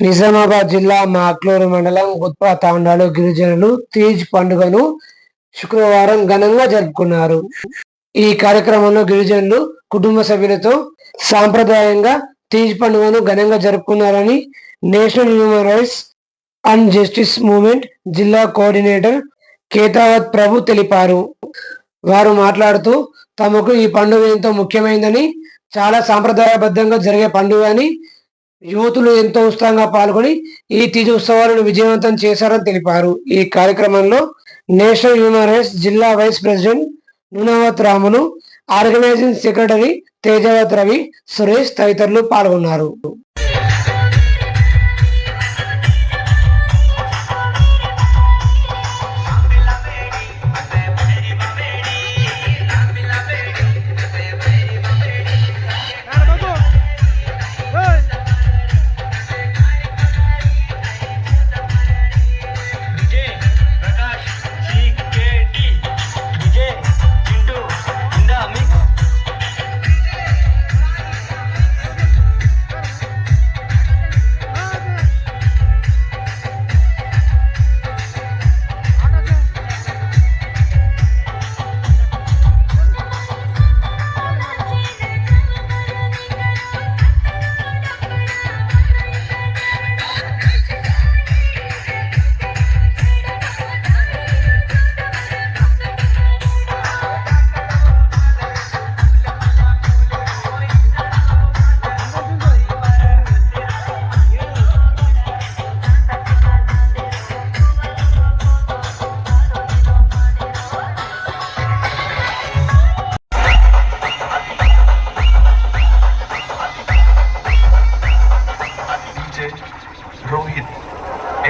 నిజామాబాద్ జిల్లా మాక్లూరు మండలం గుత్పా తాండాలో గిరిజనులు తీజ్ పండుగను శుక్రవారం ఘనంగా జరుపుకున్నారు. ఈ కార్యక్రమంలో గిరిజనులు కుటుంబ సభ్యులతో సాంప్రదాయంగా తీజ్ పండుగను ఘనంగా జరుపుకున్నారని national human rights and justice movement జిల్లా కోఆర్డినేటర్ కేతావత్ ప్రభు తెలిపారు. వారు మాట్లాడుతూ తమకు ఈ పండుగ ఎంతో ముఖ్యమైనదని చాలా సాంప్రదాయబద్ధంగా జరిగే పండుగ అని యువతులు ఎంతో ఉత్సాహంగా పాల్గొని ఈ తీజ ఉత్సవాలను విజయవంతం చేశారని తెలిపారు. ఈ కార్యక్రమంలో నేషనల్ హ్యూమన్ రైట్స్ జిల్లా vice president Nunavath Ramulu organising secretary Tejavath Ravi Suresh తదితరులు పాల్గొన్నారు.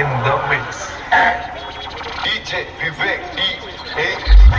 In the mix. DJ Vivek D. A.